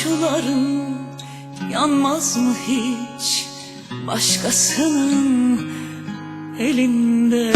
Avuçlarım yanmaz mı hiç başkasının elinde?